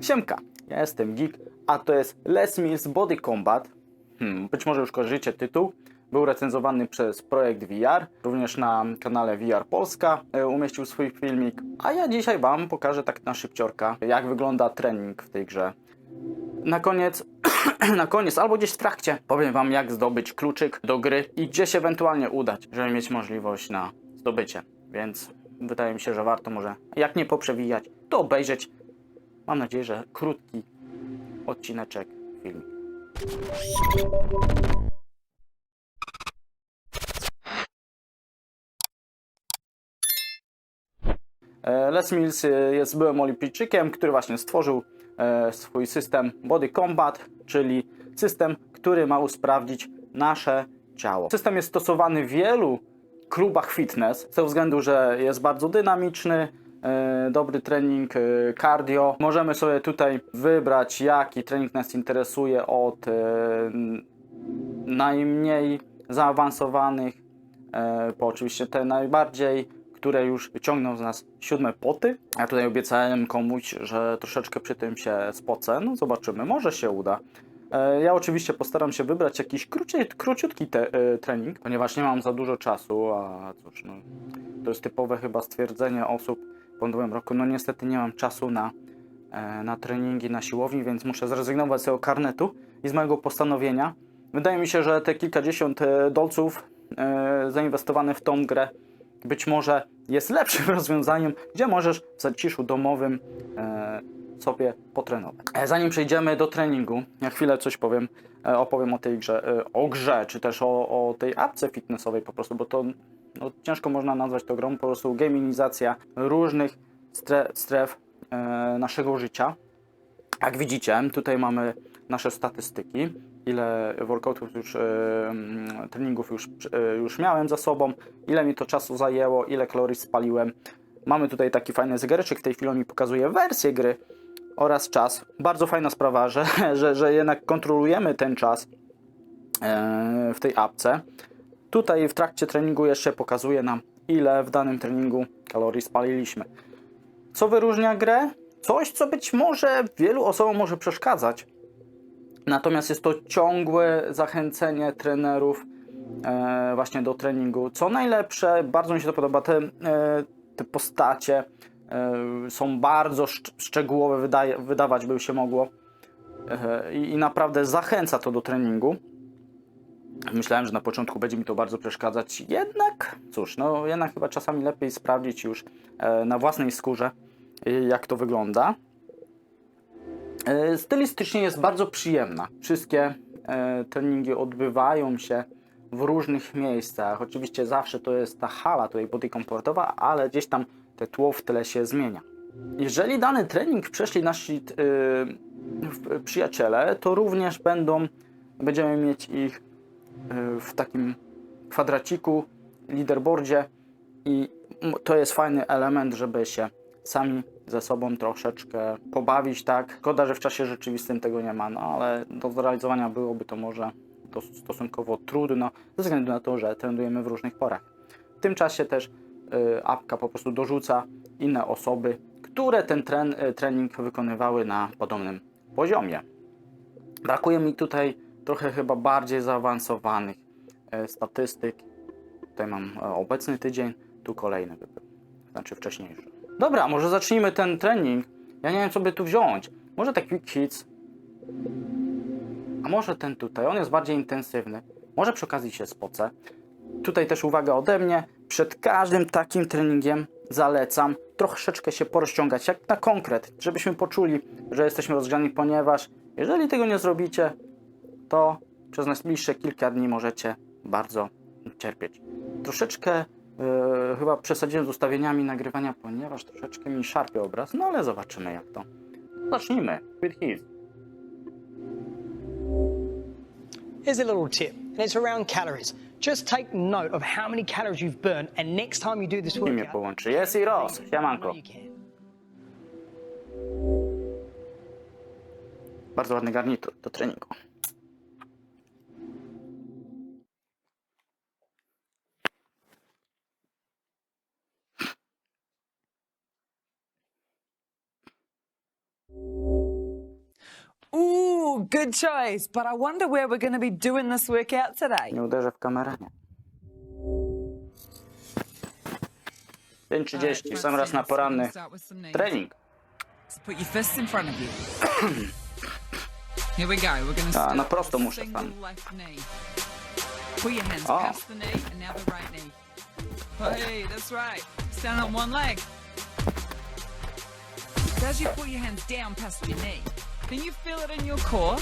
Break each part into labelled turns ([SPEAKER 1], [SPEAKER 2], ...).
[SPEAKER 1] Siemka, ja jestem Geek, a to jest Les Mills Body Combat. Hmm, być może już kojarzycie tytuł. Był recenzowany przez Projekt VR, również na kanale VR Polska e, umieścił swój filmik. A ja dzisiaj Wam pokażę tak na szybciorka, jak wygląda trening w tej grze. Na koniec, na koniec, albo gdzieś w trakcie, powiem Wam, jak zdobyć kluczyk do gry i gdzie się ewentualnie udać, żeby mieć możliwość na zdobycie. Więc wydaje mi się, że warto może, jak nie poprzewijać, to obejrzeć. Mam nadzieję, że krótki odcineczek filmu. E, Les Mills e, jest byłym olimpijczykiem, który właśnie stworzył e, swój system Body Combat, czyli system, który ma usprawnić nasze ciało. System jest stosowany w wielu klubach fitness, z tego względu, że jest bardzo dynamiczny, dobry trening e, cardio. Możemy sobie tutaj wybrać, jaki trening nas interesuje od e, najmniej zaawansowanych, e, po oczywiście te najbardziej, które już ciągną z nas siódme poty. Ja tutaj obiecałem komuś, że troszeczkę przy tym się spocę. No zobaczymy, może się uda. E, Ja oczywiście postaram się wybrać jakiś króci, króciutki te, e, trening, ponieważ nie mam za dużo czasu, a cóż, no, to jest typowe chyba stwierdzenie osób po nowym roku. No niestety nie mam czasu na, e, na treningi na siłowni, więc muszę zrezygnować z tego karnetu i z mojego postanowienia. Wydaje mi się, że te kilkadziesiąt e, dolców e, zainwestowane w tą grę być może jest lepszym rozwiązaniem, gdzie możesz w zaciszu domowym sobie potrenować. E, Zanim przejdziemy do treningu, ja chwilę coś powiem, e, opowiem o tej grze, e, o grze, czy też o, o tej apce fitnessowej po prostu, bo to no, ciężko można nazwać to grą, po prostu gaminizacja różnych stre, stref e, naszego życia. Jak widzicie, tutaj mamy nasze statystyki, ile workoutów już, mm, treningów już, już miałem za sobą, ile mi to czasu zajęło, ile kalorii spaliłem. Mamy tutaj taki fajny zegareczek, w tej chwili mi pokazuje wersję gry oraz czas. Bardzo fajna sprawa, że, że, że jednak kontrolujemy ten czas e, w tej apce. Tutaj w trakcie treningu jeszcze pokazuje nam, ile w danym treningu kalorii spaliliśmy. Co wyróżnia grę? Coś, co być może wielu osobom może przeszkadzać. Natomiast jest to ciągłe zachęcenie trenerów e, właśnie do treningu. Co najlepsze, bardzo mi się to podoba, te, e, te postacie są bardzo szcz- szczegółowe, wydawać by się mogło. E, i, I naprawdę zachęca to do treningu. Myślałem, że na początku będzie mi to bardzo przeszkadzać. Jednak, cóż, no jednak chyba czasami lepiej sprawdzić już e, na własnej skórze, e, jak to wygląda. E, Stylistycznie jest bardzo przyjemna. Wszystkie e, treningi odbywają się w różnych miejscach. Oczywiście zawsze to jest ta hala tutaj body komfortowa, ale gdzieś tam te tło w tle się zmienia. Jeżeli dany trening przeszli nasi w- przyjaciele, to również będą, będziemy mieć ich e, w takim kwadraciku, leaderboardzie i to jest fajny element, żeby się sami ze sobą troszeczkę pobawić, tak. Szkoda, że w czasie rzeczywistym tego nie ma, no ale do zrealizowania byłoby to może stosunkowo trudno, ze względu na to, że trenujemy w różnych porach. W tym czasie też apka po prostu dorzuca inne osoby, które ten tren, y, trening wykonywały na podobnym poziomie. Brakuje mi tutaj trochę chyba bardziej zaawansowanych e, statystyk. Tutaj mam obecny tydzień, tu kolejny by był, znaczy wcześniejszy. Dobra, może zacznijmy ten trening. Ja nie wiem, co by tu wziąć. Może te quick hits, a może ten tutaj, on jest bardziej intensywny. Może przy okazji się spocę. Tutaj też uwaga ode mnie. Przed każdym takim treningiem zalecam troszeczkę się porozciągać, jak na konkret, żebyśmy poczuli, że jesteśmy rozgrzani, ponieważ jeżeli tego nie zrobicie, to przez najbliższe kilka dni możecie bardzo cierpieć. Troszeczkę e, chyba przesadziłem z ustawieniami nagrywania, ponieważ troszeczkę mi szarpie obraz, no ale zobaczymy jak to. Zacznijmy with his.
[SPEAKER 2] Here's a little tip, and it's around calories. Just take note of how many calories you've burned, and next time you do this
[SPEAKER 1] I mnie
[SPEAKER 2] workout,
[SPEAKER 1] połączy. Jest i Ross. Siemanko.
[SPEAKER 2] you can.
[SPEAKER 1] Bardzo ładny garnitur do treningu.
[SPEAKER 3] Good choice. But I wonder where we're going to be doing this workout today.
[SPEAKER 1] Nie uderzę w kamerę, nie. 5.30, w sam raz na poranny trening.
[SPEAKER 3] So put your fists in front of you. Here we go. We're going to
[SPEAKER 1] A,
[SPEAKER 3] start
[SPEAKER 1] na prosto
[SPEAKER 3] with
[SPEAKER 1] muszę
[SPEAKER 3] single
[SPEAKER 1] stanąć.
[SPEAKER 3] left knee. Pull your hands
[SPEAKER 1] O.
[SPEAKER 3] past the knee and now the right knee. Hey, that's right. Stand on one leg. So as you pull your hands down past your knee, can you feel it in your core?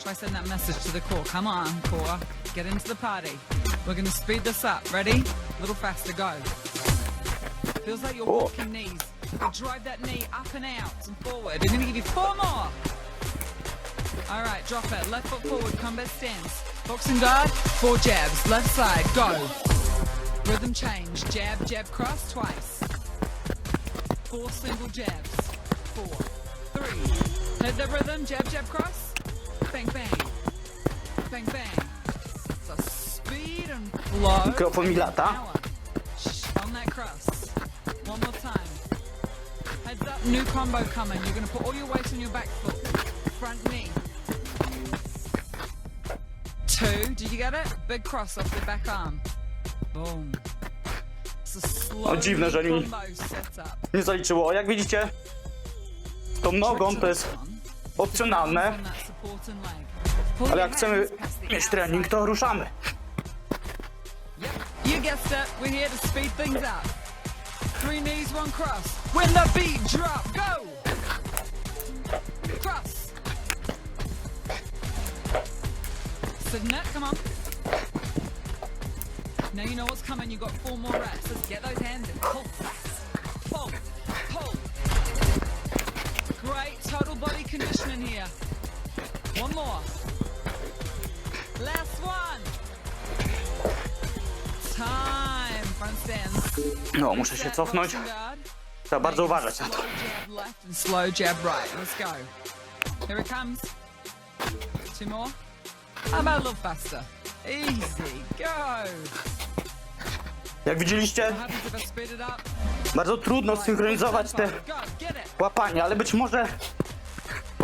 [SPEAKER 3] Try send that message to the core. Come on, core. Get into the party. We're going to speed this up. Ready? A little faster. Go. Feels like you're
[SPEAKER 1] Oh.
[SPEAKER 3] walking knees. You drive that knee up and out and forward. We're going to give you four more. All right, drop it. Left foot forward, combat stance. Boxing guard, four jabs. Left side, go. Rhythm change. Jab, jab, cross twice. Four single jabs. Four, three. Hit the rhythm. Jab, jab, cross. Bang, bang. Bang, bang. So speed and flow.
[SPEAKER 1] Mikrofon mi lata.
[SPEAKER 3] Shh, On that cross. One more time. Heads up, new combo coming. You're going to put all your weight on your back foot. Front knee. Two. Did you get it? Big cross off the back arm. Boom. It's a slow
[SPEAKER 1] O, dziwne, że mi-
[SPEAKER 3] combo setup.
[SPEAKER 1] Nie zaliczyło. Jak widzicie, tą nogą to jest opcjonalne, ale jak chcemy mieć trening, to ruszamy.
[SPEAKER 3] You guessed it. We're here to speed things up. Three knees, one cross. When the beat drop, go. Cross. Submit, come on. Now you know what's coming. You got four more reps. Let's get those hands in. Pull. Conditioning here. One more. Last one. Time. Stance.
[SPEAKER 1] No, muszę się cofnąć. Trzeba bardzo uważać na to.
[SPEAKER 3] Slow jab right. Let's go. Here it comes. Two more. How about a little faster? Easy. Go.
[SPEAKER 1] Jak widzieliście, bardzo trudno synchronizować te łapania, ale być może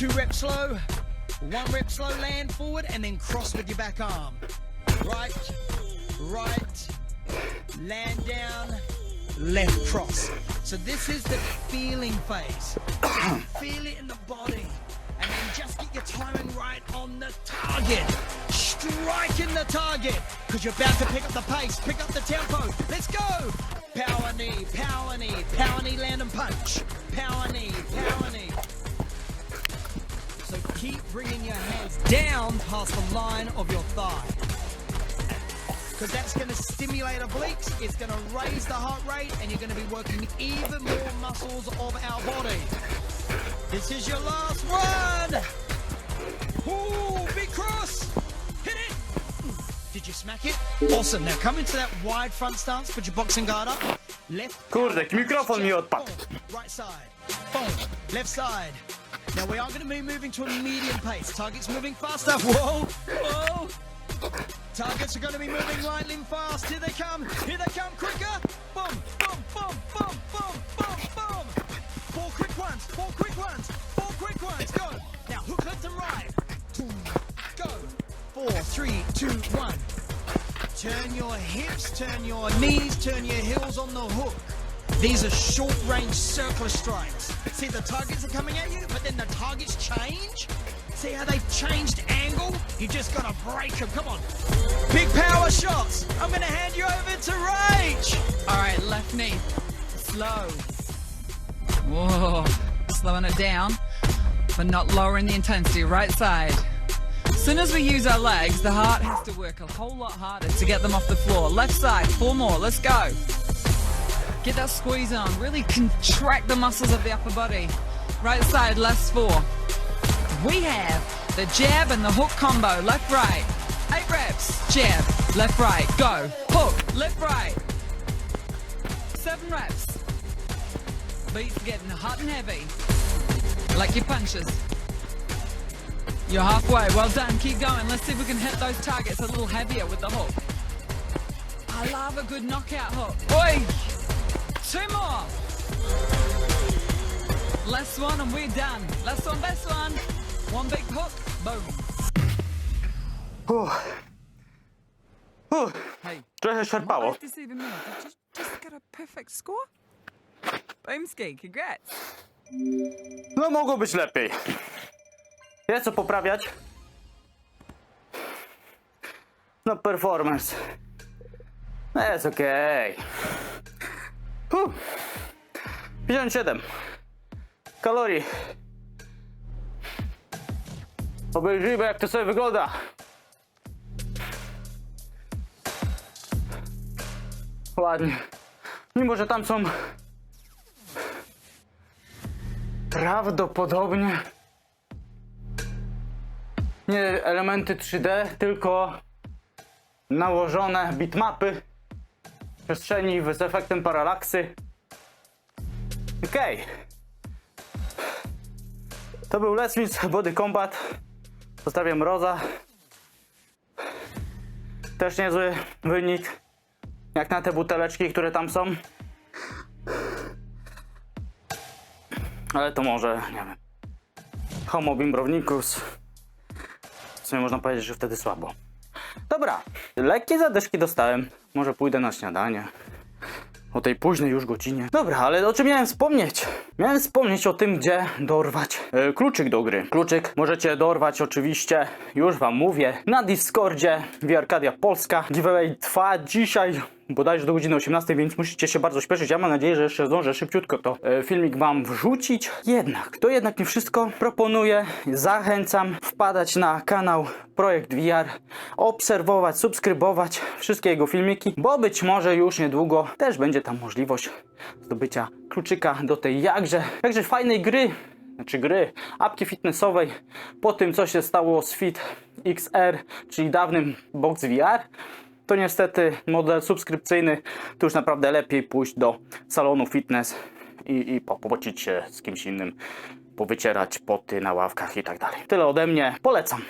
[SPEAKER 2] Two reps slow, one rep slow, land forward, and then cross with your back arm. Right, right, land down, left cross. So this is the feeling phase. Feel it in the body. And then just get your timing right on the target. Striking the target. Because you're about to pick up the pace, pick up the tempo. Let's go. Power knee, power knee, power knee, land and punch. Power knee, bringing your hands down past the line of your thigh. Because that's going to stimulate obliques, it's going to raise the heart rate, and you're going to be working even more muscles of our body. This is your last one. Ooh, big cross. Hit it. Did you smack it? Awesome. Now come into that wide front stance. Put your boxing guard up. Left.
[SPEAKER 1] Kurde, mikrofon mi odpadł.
[SPEAKER 2] Right side. Boom. Left side. Now we are going to be moving to a medium pace. Target's moving faster. Whoa. Whoa. Targets are going to be moving lightly and fast. Here they come. Here they come. Quicker. Boom. Boom. Boom. Boom. Boom. Boom. Boom. Four quick ones. Four quick ones. Four quick ones. Go. Now hook left and right. Go. Four, three, two, one. Turn your hips, turn your knees, turn your heels on the hook. These are short range circular strikes. See, the targets are coming at you, but then the targets change. See how they've changed angle? You just gotta break them. Come on. Big power shots. I'm gonna hand you over to Rage.
[SPEAKER 3] All right, left knee. Slow. Whoa. Slowing it down, but not lowering the intensity. Right side. As soon as we use our legs, the heart has to work a whole lot harder to get them off the floor. Left side, four more. Let's go. Get that squeeze on. Really contract the muscles of the upper body. right side, last four. We have the jab and the hook combo, left, right. Eight reps, jab, left, right, go. Hook, left, right. Seven reps. Beats getting hot and heavy. Like your punches. You're halfway. Well done. Keep going. Let's see if we can hit those targets a little heavier with the hook. I love a good knockout hook. Oi! Two more. Last one and we're done. Last one, best one. One big hook. Boom.
[SPEAKER 1] Uff. Uff.
[SPEAKER 3] Hey.
[SPEAKER 1] Trochę
[SPEAKER 3] What
[SPEAKER 1] szarpało.
[SPEAKER 3] more? Did you just get a perfect score? Boomski, congrats.
[SPEAKER 1] No mogło być lepiej. Jest co poprawiać. No performance. No jest okej. Okay. 57 kalorii. Obejrzyjmy jak to sobie wygląda. Ładnie. Mimo, że tam są Prawdopodobnie nie elementy 3D, tylko nałożone bitmapy przestrzeni z efektem paralaksy. Okej. To był Let's Body Combat. Pozdrawiam Roza. Też niezły wynik. Jak na te buteleczki, które tam są. Ale to może, nie wiem. Homo bimbrownicus. W sumie można powiedzieć, że wtedy słabo. Dobra, lekkie zadyszki dostałem. Może pójdę na śniadanie. O tej późnej już godzinie. Dobra, ale o czym miałem wspomnieć? Miałem wspomnieć o tym, gdzie dorwać e, kluczyk do gry. Kluczyk możecie dorwać oczywiście, już wam mówię, na Discordzie Arcadia Polska. Giveaway trwa dzisiaj bodajże do godziny 18, więc musicie się bardzo śpieszyć. Ja mam nadzieję, że jeszcze zdążę szybciutko to e, filmik wam wrzucić. Jednak, to jednak nie wszystko. Proponuję, zachęcam wpadać na kanał Projekt VR, obserwować, subskrybować wszystkie jego filmiki, bo być może już niedługo też będzie tam możliwość zdobycia kluczyka do tej jakże, jakże fajnej gry, znaczy gry, apki fitnessowej po tym co się stało z Fit XR, czyli dawnym Box VR to niestety model subskrypcyjny, to już naprawdę lepiej pójść do salonu fitness i, i się z kimś innym, powycierać poty na ławkach i tak dalej. Tyle ode mnie, polecam.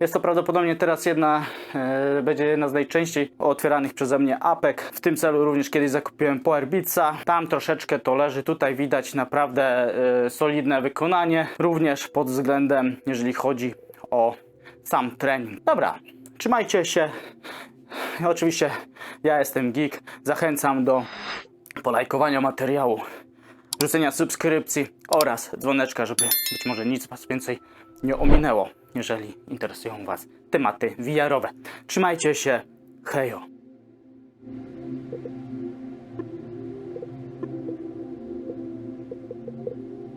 [SPEAKER 1] Jest to prawdopodobnie teraz jedna, e, będzie jedna z najczęściej otwieranych przeze mnie apek. W tym celu również kiedyś zakupiłem Power Beatsa. Tam troszeczkę to leży. Tutaj widać naprawdę e, solidne wykonanie. Również pod względem, jeżeli chodzi o sam trening. Dobra, trzymajcie się. Oczywiście ja jestem Geek. Zachęcam do polajkowania materiału, rzucenia subskrypcji oraz dzwoneczka, żeby być może nic Was więcej nie ominęło, jeżeli interesują Was tematy VR-owe. Trzymajcie się. Hejo.